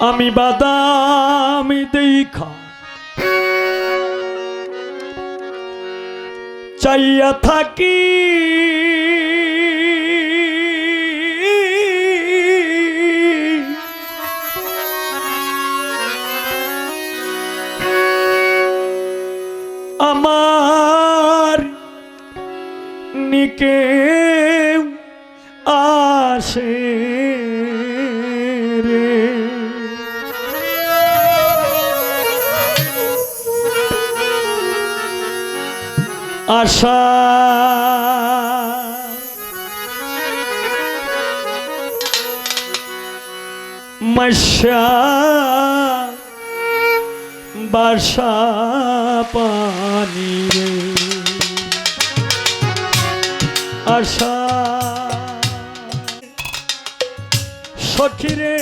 আমি বাদামি দেখা চাইয়া থাকি আমার নিকে আশা। মশা বাসা পানি রে। আশা। সখিরে।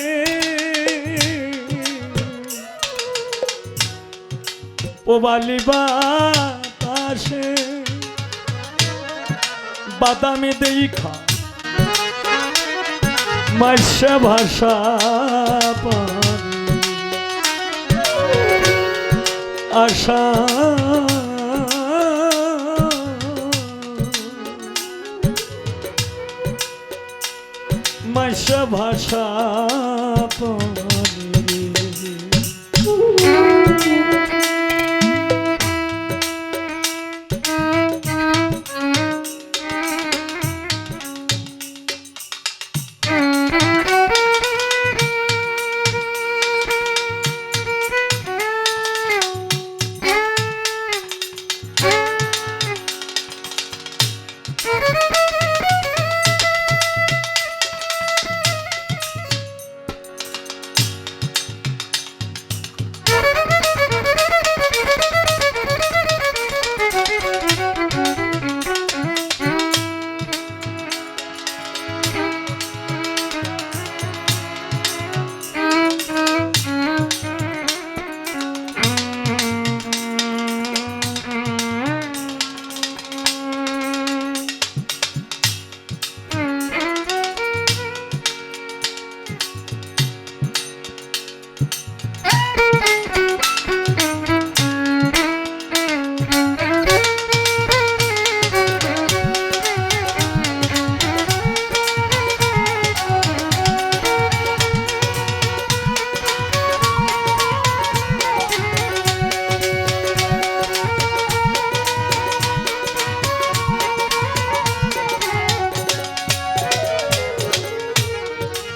পোবালি বাতাসে বাদামি দেখা। মাসা ভাষা আশা। মাসা ভাষা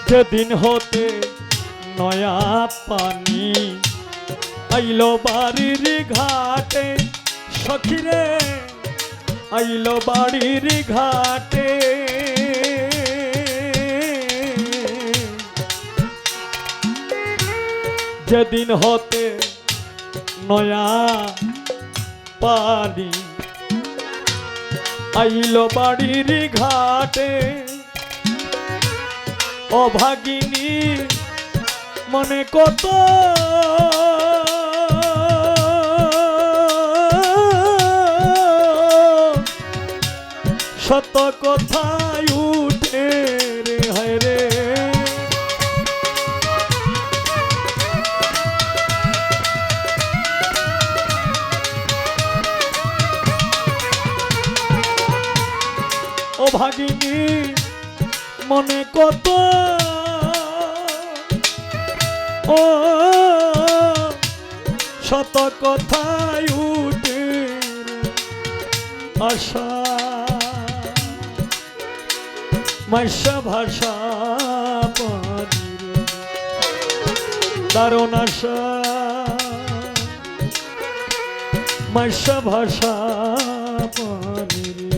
যেদিন হতে নয়া পানি আইলো বাড়ির ঘাটে সখিরে আইলো বাড়ির ঘাটে। যেদিন হতে নয়া পানি আইলো বাড়ির ঘাটে অভাগিনী মনে কত শত কথায় উঠে রে হায় রে। ও ভাগিনী মনে কত? ও শত কথায় উঠে আশা। মাইশা ভাষা দারুণ আশা। মাইশা ভাষা পানির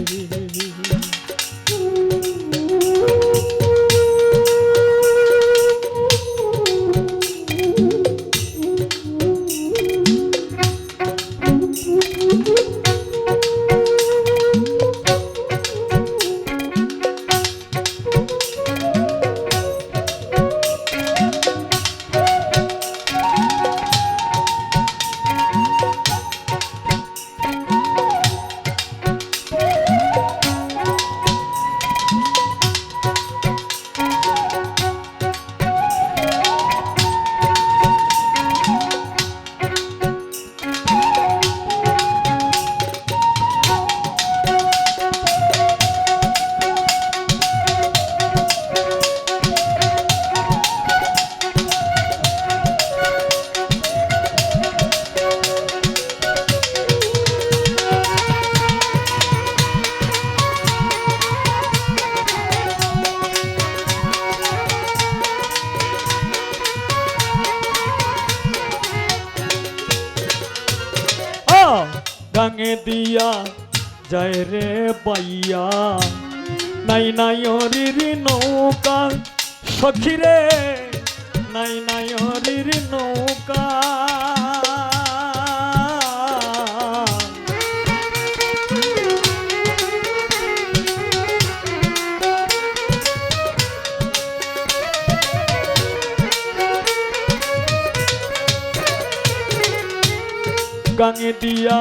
গাঙে দিয়া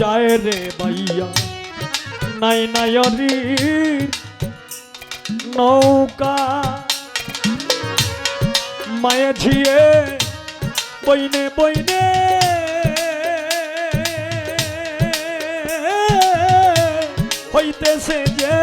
যায় রে বাইয়া নাই নাই নৌকা। মায়ে ঝিয়ে বইনে বইনে হইতেছে যে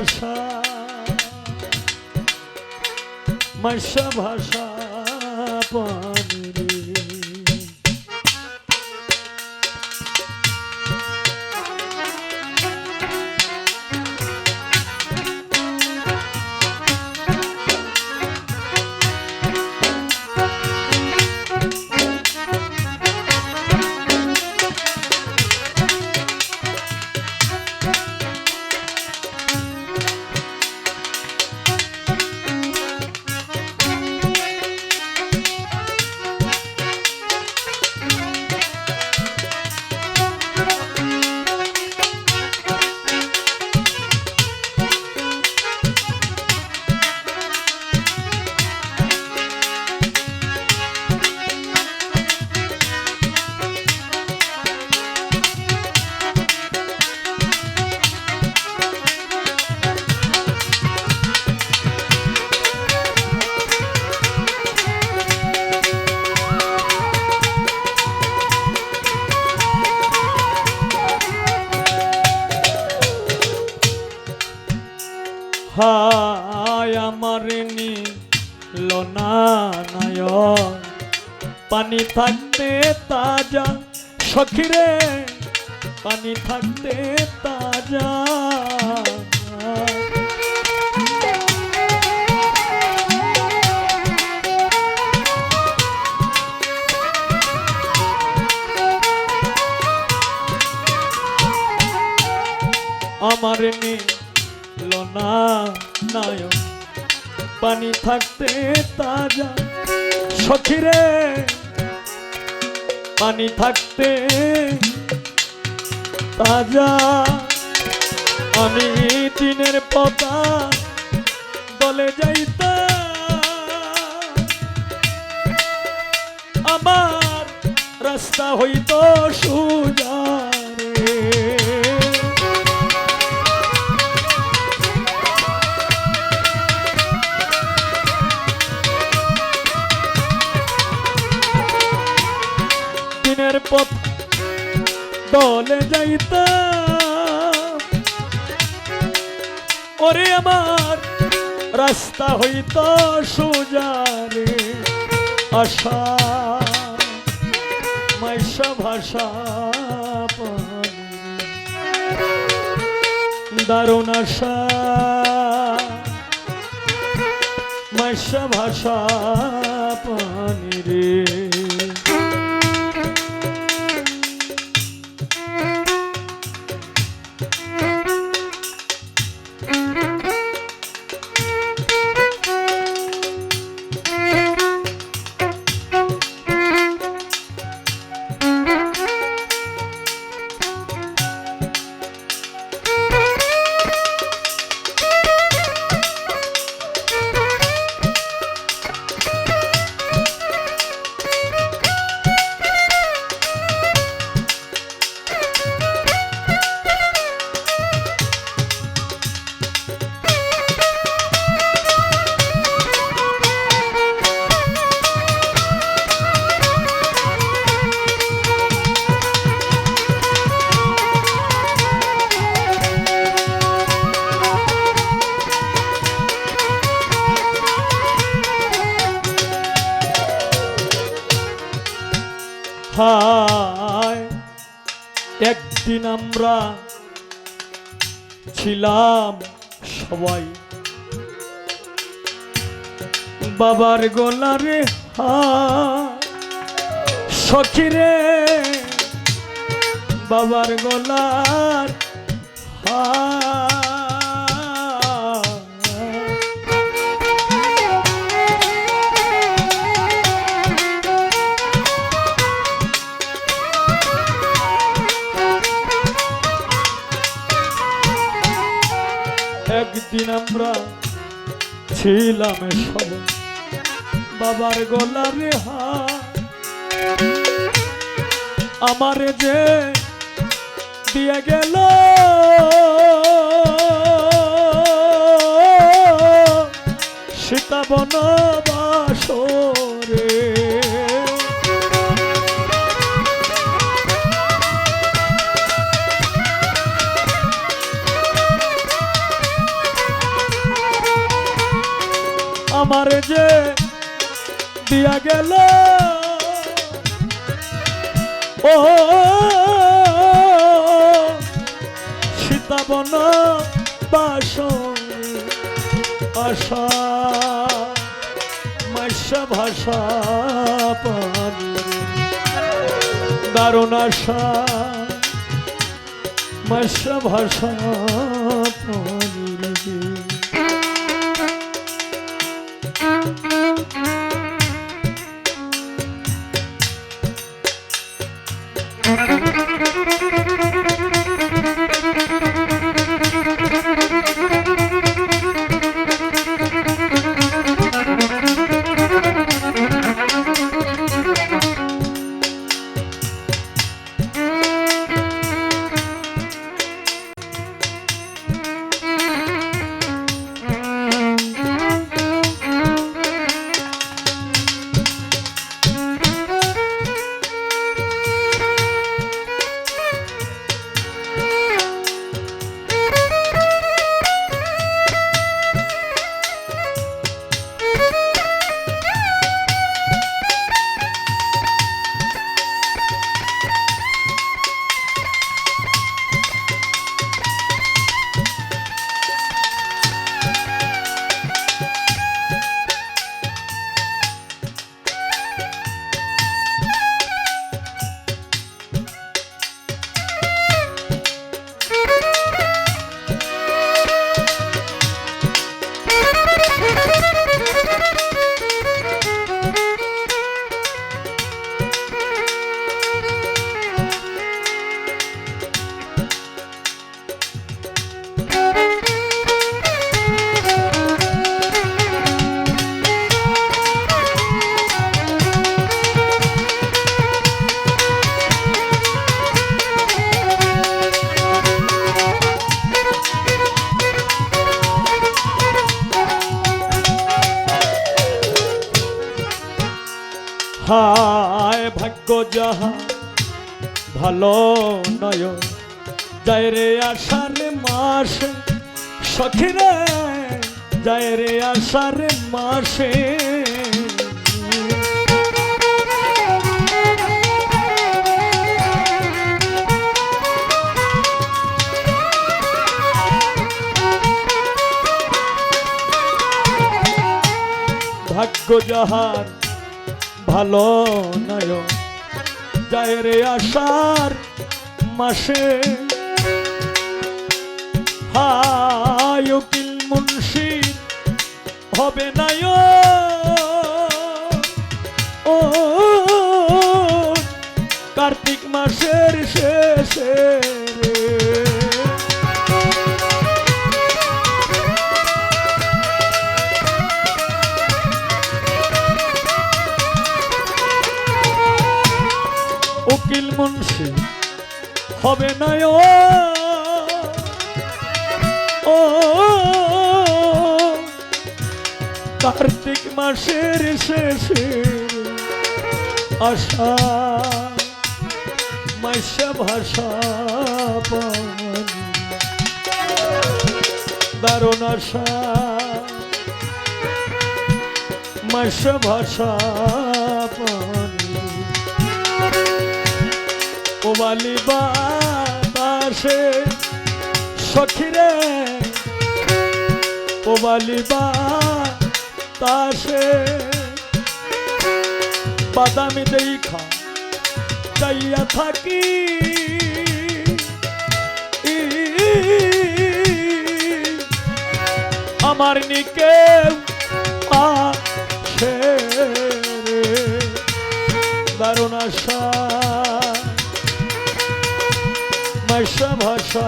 আশা মাসা ভাষা পানি থাকতে তাজা সখিরে পানি থাকতে তাজা। আমার লোনা নায় পানি থাকতে তাজা সখিরে পানি থাকতে তাজা। আমি দিনের পতা বলে যাইত আমার রাস্তা হইত সুজারে পথ দলে যাইতাম ওরে আমার রাস্তা হইত সুজারে আশা। মাইশা ভাষা দারুণ আশা। মাইশা ভাষা পানি রে। একদিন আমরা। ছিলাম সবাই। বাবার গোলারে হা সখিরে বাবার গোলার হায় ছিলাম সব। বাবার গলার হা। আমার যে দিয়ে গেল। সীতাবন বাসরে। আমার যে দিয়া গেল। ও, সীতাবন বাস আশা ভাষা পানি। দারুণ আশা মাসা ভাষা পানি। আষাঢ় মাসে, সখিরে যায় রে আষাঢ় মাসে। ভাগ্য যাহার ভালো নয়, যায় রে আষাঢ় মাসে। হায় উকিল মুন্সি হবে নাই ও। কার্তিক মাসের শেষে উকিল মুন্সি হবে না কার্তিক মাসের শেষে আশা মাসা ভাষা দারুণ আশা মাসা ভাষা পানি বালি বাতাসে সখিরে, ও বালি বাতাসে। বাদামি দেখা চাইয়া থাকি। আমার নিকে রে। দারুণ আশা ভাষা।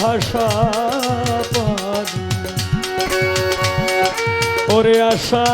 ভাষা পান ওরে আশা